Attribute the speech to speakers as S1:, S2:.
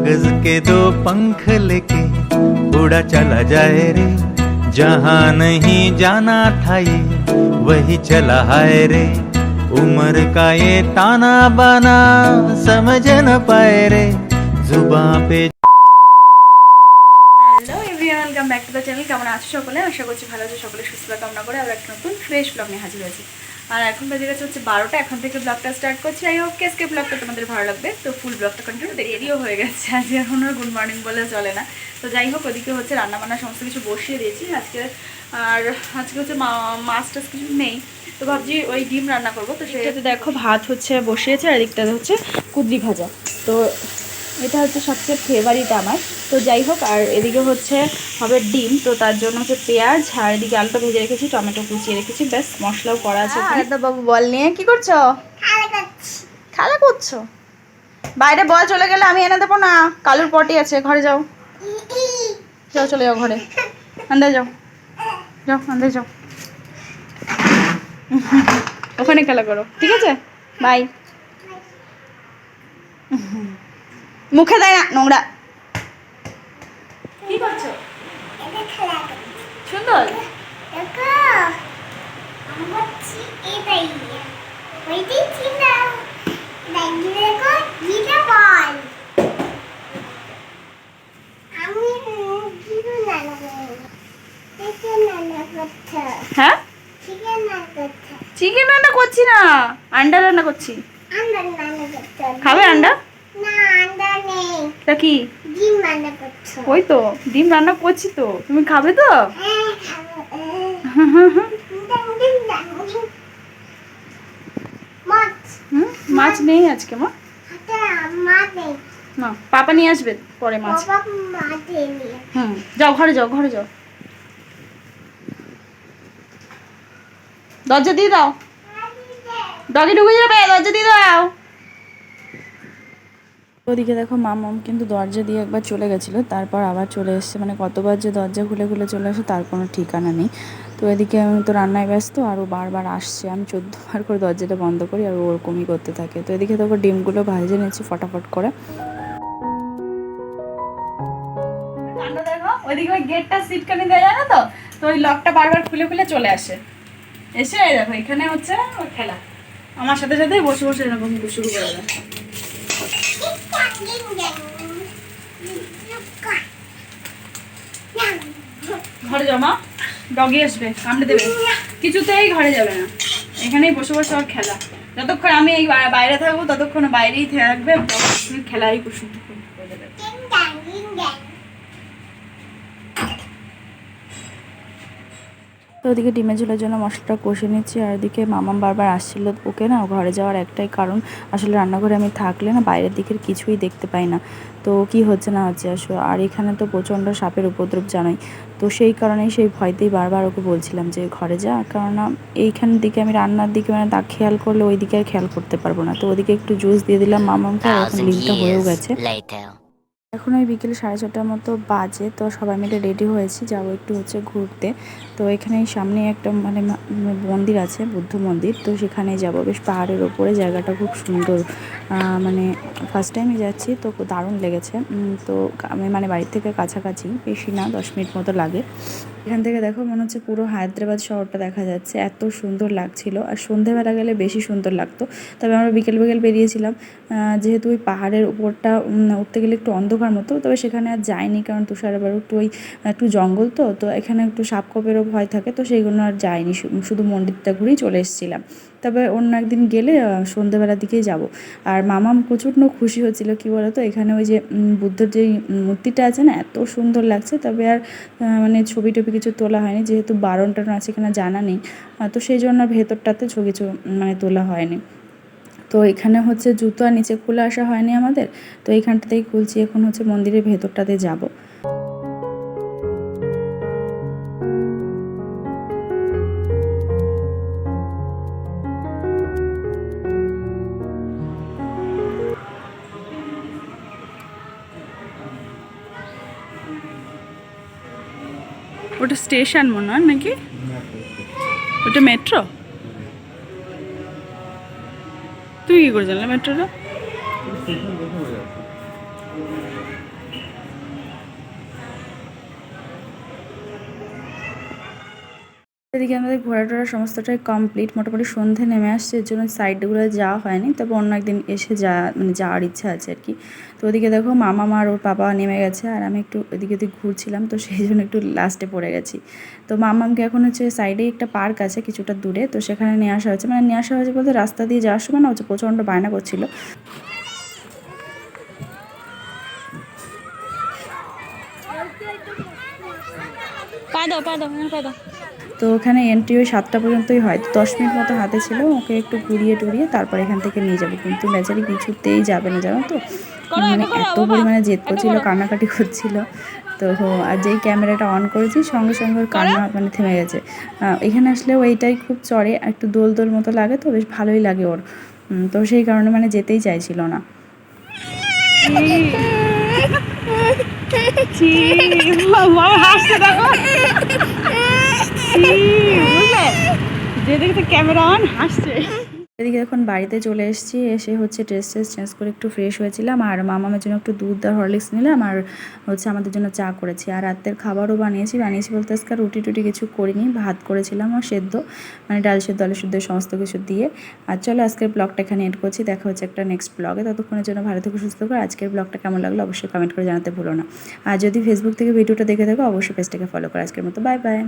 S1: कागज़ के दो पंख लेके उड़ा चला जाए रे। जहाँ नहीं जाना था ये, वही चला है रे। उम्र का ये ताना बाना समझ न पाए रे। जुबा पे
S2: দ্য চ্যানেল কেমন আছো সকলে? আশা করছি ভালো আছো। সকলে সুস্থতা কামনা করে আবার একটা নতুন ফ্রেশ ব্লগ নিয়ে হাজির হয়েছি। আর এখন বাজে গেছে হচ্ছে বারোটা, এখন থেকে ব্লগটা স্টার্ট করছি। আই হোপ কেসকে ব্লগটা তোমাদের ভালো লাগবে। তো ফুল ব্লগটা কন্টিনিউ দেরিও হয়ে গেছে। আজকে এখন আর গুড মর্নিং বলে চলে না। তো যাই হোক, ওদিকে হচ্ছে রান্নাবান্না সমস্ত কিছু বসিয়ে দিয়েছি। আজকে আর আজকে হচ্ছে মাছ টাছ কিছু নেই। তো ভাবছি ওই ডিম রান্না করব। তো সেটাতে দেখো ভাত হচ্ছে বসিয়েছে, আর এদিকটাতে হচ্ছে কুদরি ভাজা। তো এটা হচ্ছে সবচেয়ে ফেভারিট আমার। তো যাই হোক আর এদিকে হচ্ছে হবে ডিম। তো তার জন্য হচ্ছে পেঁয়াজ আর এদিকে আলুটা ভেজে রেখেছি টমেটো কুচিয়ে রেখেছি। ব্যাস মশলাও করা আছে তো বাবু বল নিয়ে কি করছ? খেলা করছ? বাইরে বল চলে গেলে আমি এনে দেবো না। কালুর পটি আছে ঘরে যাও। যাও চলে যাও ঘরে। আন্দাজ যাও। যাও আন্দাজ যাও। ওখানে খেলা করো ঠিক আছে? বাই। মুখে দেয় না নোংরা। কি করছ? সুন্দর। হ্যাঁ? চিকেন রান্না করছি। না আন্ডা রান্না করছি। খাবে আন্ডা? তা কি? ওই তো ডিম রান্না করছি তো। তুমি খাবে তো? হুম মাছ নেই আজকে মা? না পাপা নিয়ে আসবে পরে মাছ। হুম যাও ঘরে যাও ঘরে যাও। দরজা দিয়ে দাও। ডগি ঢুকে যাবে দরজা দিয়ে দাও। ওদিকে দেখো মামম কিন্তু দরজা দিয়ে একবার চলে গেছিল, তারপর আবার চলে এসছে। মানে কতবার যে দরজা খুলে খুলে চলে আসে, তার কোনো ঠিকানা নেই। তো এদিকে আমি তো রান্নায় ব্যস্ত, আর ও বারবার আসছে। আমি চোদ্দবার করে দরজাটা বন্ধ করি, আর ওরকমই করতে থাকে। তো এদিকে দেখো ডিমগুলো ভাজে নিয়েছি ফটাফট করে। ওইদিকে ওই গেটটা জানো তো? তো ওই লকটা বারবার খুলে খুলে চলে আসে। এসে দেখো, এখানে হচ্ছে খেলা। আমার সাথে সাথে বসে বসে এরকম শুরু করে ঘরে জমা ডগি আসবে, কামড়ে দেবে। কিছুতেই ঘরে যাবে না। এখানেই বসে বসে ওর খেলা। যতক্ষণ আমি এই বাইরে থাকব, ততক্ষণ বাইরেই থাকবে। খেলাই কুসুম করে দেবে তো ওদিকে ডিমের ঝোলের জন্য মশলাটা কষে নিচ্ছি আর ওদিকে মামাম বারবার আসছিল ওকে না ঘরে যাওয়ার একটাই কারণ। আসলে রান্নাঘরে আমি থাকলে না বাইরের দিকের কিছুই দেখতে পাই না। তো কি হচ্ছে না হচ্ছে আসলে আর এখানে তো প্রচণ্ড সাপের উপদ্রব জানাই। তো সেই কারণেই সেই ভয়তেই বারবার ওকে বলছিলাম যে ঘরে যা কেননা এইখানের দিকে আমি রান্নার দিকে মানে তা খেয়াল করলে ওই দিকে আর খেয়াল করতে পারব না। তো ওদিকে একটু জুস দিয়ে দিলাম মামামকে আর এখন লিঙ্কটা হয়েও গেছে. এখন ওই বিকেল সাড়ে ছটার মতো বাজে, তো সবাই মিলে রেডি হয়েছি। যাব একটু হচ্ছে ঘুরতে। তো এখানে সামনে একটা মানে মন্দির আছে, বুদ্ধ মন্দির। তো সেখানে যাব। বেশ পাহাড়ের ওপরে, জায়গাটা খুব সুন্দর। মানে ফার্স্ট টাইমে যাচ্ছি, তো দারুণ লেগেছে। তো আমি মানে বাড়ির থেকে কাছাকাছি, বেশি না, দশ মিনিট মতো লাগে। এখান থেকে দেখো মনে হচ্ছে পুরো হায়দ্রাবাদ শহরটা দেখা যাচ্ছে। এত সুন্দর লাগছিল। আর সন্ধেবেলা গেলে বেশি সুন্দর লাগতো। তবে আমরা বিকেল বিকেল বেরিয়েছিলাম। যেহেতু ওই পাহাড়ের উপরটা উঠতে গেলে একটু অন্ধকার মতো। তবে সেখানে আর যাইনি কারণ তুষার আবার একটু ওই একটু জঙ্গল তো। তো এখানে একটু সাপ কপেরও ভয় থাকে। তো সেইগুলো আর যাইনি। শু- শুধু মন্দিরটা ঘুরেই চলে এসেছিলাম। তবে অন্য একদিন গেলে আহ, সন্ধেবেলার দিকেই যাব। আর মামাম প্রচণ্ড খুশি হচ্ছিল। কি বলতো? এখানে ওই যে বুদ্ধর যে মূর্তিটা আছে না এত সুন্দর লাগছে। তবে আর মানে ছবি টবি কিছু তোলা হয়নি, যেহেতু বারণ টারণ আছে কিনা জানা নেই তো সেই জন্য ভেতরটাতে ছবি কিছু মানে তোলা হয়নি। তো এখানে হচ্ছে জুতো আর নিচে খুলে আসা হয়নি আমাদের, তো এইখানটাতেই খুলছি, এখন হচ্ছে মন্দিরের ভেতরটাতে যাব। ওটা স্টেশন মনে হয় নাকি? ওটা মেট্রো? তুমি কি করে জানলে মেট্রোটা? এদিকে আমাদের ঘোরা টোরা সমস্তটাই কমপ্লিট মোটামুটি সন্ধে নেমে আসছে, এর জন্য সাইডগুলো যাওয়া হয়নি। তবে অন্য একদিন এসে যা মানে যাওয়ার ইচ্ছা আছে আর কি। তো ওদিকে দেখো মামা মার ওর বাবা নেমে গেছে, আর আমি একটু ওদিকে ওদিক ঘুরছিলাম, তো সেই জন্য একটু লাস্টে পড়ে গেছি। তো মামামকে এখন হচ্ছে সাইডেই একটা পার্ক আছে কিছুটা দূরে, তো সেখানে নিয়ে আসা হয়েছে। মানে নিয়ে আসা হয়েছে বলতে রাস্তা দিয়ে যাওয়ার সময় না হচ্ছে প্রচণ্ড বায়না করছিল।
S3: পা দাও পা দাও দাও।
S2: তো ওখানে এন্ট্রি ওই সাতটা পর্যন্তই হয় তো দশ মিনিট মতো হাতে ছিল ওকে একটু ঘুরিয়ে টুরিয়ে তারপর এখান থেকে নিয়ে যাব কিন্তু বেচারি কিছুতেই যাবে না জানো তো মানে এত পরিমাণে জেদ করছিল কান্নাকাটি করছিল তো আর যেই ক্যামেরাটা অন করেছি সঙ্গে সঙ্গে ওর কান্না মানে থেমে গেছে এখানে আসলেও ওইটাই খুব চড়ে একটু দোল দোল মতো লাগে তো বেশ ভালোই লাগে ওর তো সেই কারণে মানে যেতেই চাইছিল না এদিকে এখন বাড়িতে চলে এসেছি, এসে হচ্ছে ড্রেস ট্রেস চেঞ্জ করে একটু ফ্রেশ হয়েছিলাম, আর মামামের জন্য একটু দুধ আর হরলিক্স নিলাম, আর হচ্ছে আমাদের জন্য চা করেছি। আর রাতের খাবারও বানিয়েছি বানিয়েছি বলতে আজকে রুটি টুটি কিছু করিনি, ভাত করেছিলাম আর সেদ্ধ মানে ডাল সেদ্ধ, আলু সেদ্ধ, সমস্ত কিছু দিয়ে। আর চলো আজকের ব্লগটা এখানে এড করছি, দেখা হচ্ছে একটা নেক্সট ব্লগে ততক্ষণের জন্য ভালো থেকে, সুস্থ করে আজকের ব্লগটা কেমন লাগল অবশ্যই কমেন্ট করে জানাতে ভুলো না। আর যদি ফেসবুক থেকে ভিডিওটা দেখে থাকো, অবশ্যই পেজটাকে ফলো করো। আজকের মতো বাই বাই